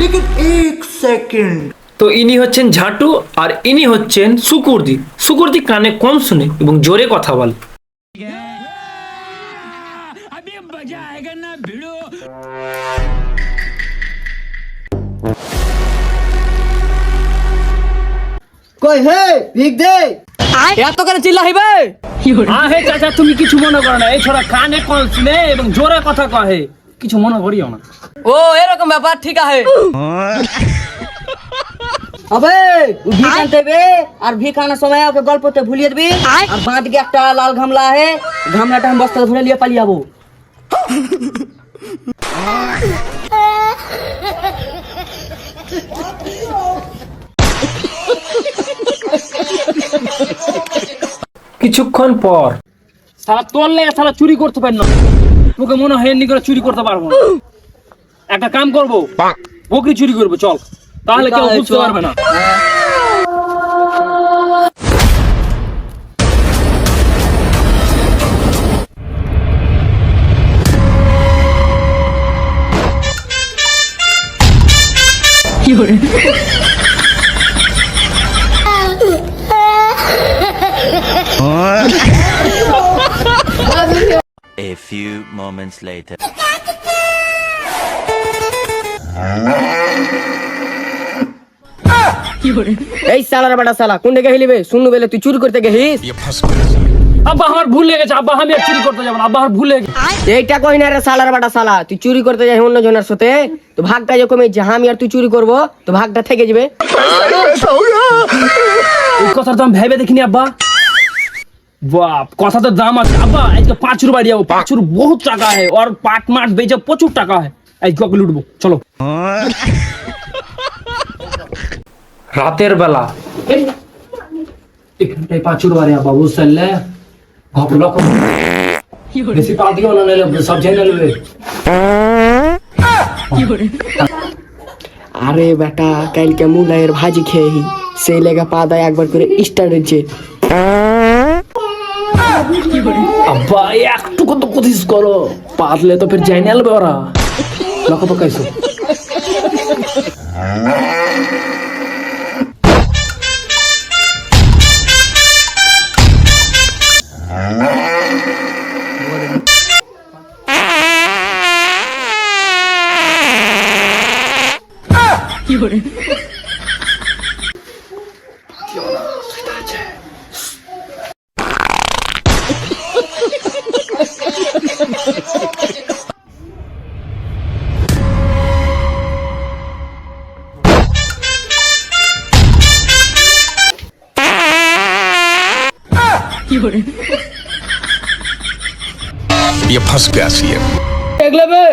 লেকিন এক সেকেন্ড তো ইনি হচ্ছেন ঝাঁটু আর ইনি হচ্ছেন সুকুরদি সুকুরদি কানে কম শুনে এবং জোরে কথা বলে কই হে ভিক দে এত করে চিল্লাইবে হ্যাঁ হে চাচা তুমি কিছু মনে করো না এই কানে কম শুনে এবং জোরে কথা কহে কিছু মনে করিও না। ও এরকম ব্যাপার ঠিক আছে। আবে ও ভিক আনতে আর আনার সময় ওকে গল্পতে ভুলিয়ে দিবি। আর বাঁ দিকে একটা লাল গামলা আছে গামলাটা আমি বস্তা ধরে নিয়ে পালিয়ে যাব। কিছুক্ষণ পর। সারা তোর লেগে সারা চুরি করতে পারি না। তোকে মনে হয় এমনি করে চুরি করতে পারব না। একটা কাম করব বকরি চুরি করব চল। তাহলে কেউ বুঝতে পারবে না। Few moments later. এই সালার বেটা সালা, কোন দিকে হিলিবে? শুনু বেলে তুই চুরি করতে গেছিস? আব্বা, আমার ভুল লেগেছে। আব্বা, আমি আর চুরি করতে যাব না। আব্বা, আমার ভুল লেগে এইটা কই না রে সালার বেটা সালা? তুই চুরি করতে যাই অন্য জনের সাথে? তো ভাগটা যে কমে যে আমি আর তুই চুরি করব, তো ভাগটা থেকে যাবে। এই কথার দাম ভেবে দেখিনি, আব্বা। বাপ কথাটার দাম আছে আব্বা আজকে পাঁচুর বাড়ি যাবো পাঁচুর বহুত টাকা হয় ওর পাট মাঠ বেচে প্রচুর টাকা হয় আজকে ওকে লুটবো চলো রাতের বেলা এখানটায় পাঁচুর বাড়ি আব্বা বুঝতে ঘপলা কম বেশি পার্টিও না নিলে সব জেনে নেবে আরে বেটা কালকে মুলাইয়ের ভাজি খেয়েহি সেই লেগে পা দেয় একবার করে স্টার্ট হচ্ছে আব্বা একটু কত কোশিস করো। পাতলে তো ফির যাই নেলবে ওরা। লক্ষ্য ये फंस गया सी দেখলে বে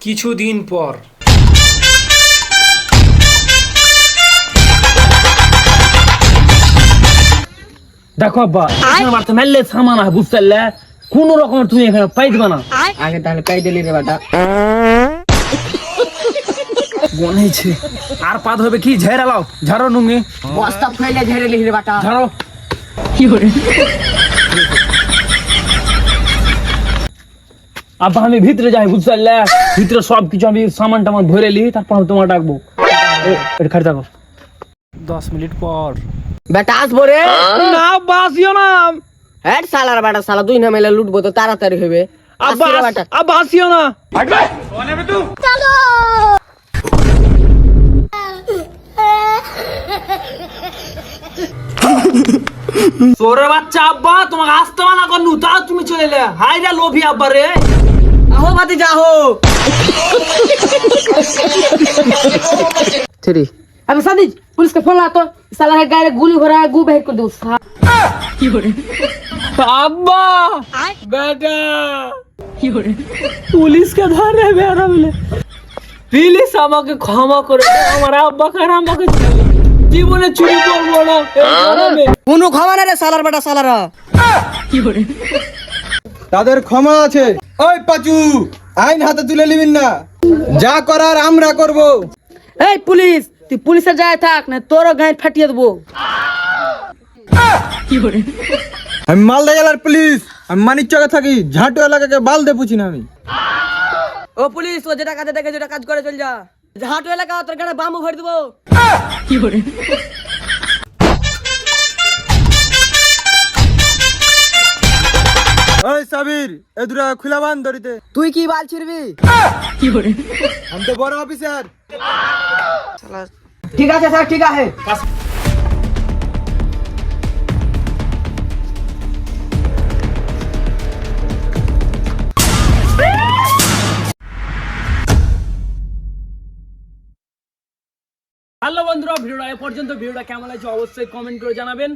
কিছুদিন পর দেখো আব্বা এখানে মারতে মেললে সামান আছে বুঝতে পারলে কোন রকমের তুমি এখানে পাই দিবা না আগে তাহলে কাই দিলি রে বেটা বনেছে আর পাত হবে কি? ঝেড়ে লাও। ঝাড়ো নুঙ্গি। বস্তা ফেলে ঝেড়ে লিহি রে বেটা। ঝাড়ো। আব্বা আমি ভিতরে যাই বুঝতে পারলে? ভিতরে সব কিছু আমি সামান টামান ভরে লি তারপর আমি তোমার ডাকবো। এটা খালি থাকো। দশ মিনিট পর। বেটা আসব রে। না আব্বা আসিও না। হ্যাঁ সালার বেটা সালা দুই না মেলে লুটবো তো তাড়াতাড়ি হবে আব্বা আব্বা আসিও না। তোরে বাচ্চা আব্বা তোমাকে আসতে মানা করনু তা তুমি চলে এলে। হাই রে লোভি আব্বা রে। আহো বাতি যাহো থ্রি। আমি সাদিজ পুলিশ কে ফোন লা তো সালা হে গায়ে গুলি ভরা গু বের করে দেবো। আব্বা! বেটা! পুলিশকে ধরে বেড়া বলে প্লিজ আমাকে ক্ষমা করে আমার আব্বা আমাকে ছেড়ে দাও। জীবনে চুরি করব না কোনো ক্ষমা না রে সালার বেটা সালারা। তাদের ক্ষমা আছে। ওই পাচু আইন হাতে তুলে নিবেন না। যা করার আমরা করব। এই পুলিশ তুই পুলিশের যায় থাক না তোরও গায়ে ফাটিয়ে দেবো। আমি মালদা জেলার পুলিশ আমি মানিক চকে থাকি ঝাঁটু এলাকাকে বাল দে পুছি না আমি। ও পুলিশ ও যেটা কাজে দেখে যেটা কাজ করে চল যা। হাটু এলাকা তোর গাড়ি বামু ভরে দেবো। ওই সাবির এ দুটা খুলা বান তুই কি বাল ছিড়বি? আমি তো বড় অফিসার ঠিক আছে স্যার ঠিক আছে। বন্ধুরা ভিডিওটা এ পর্যন্ত। ভিডিওটা কেমন লাগছে অবশ্যই কমেন্ট করে জানাবেন।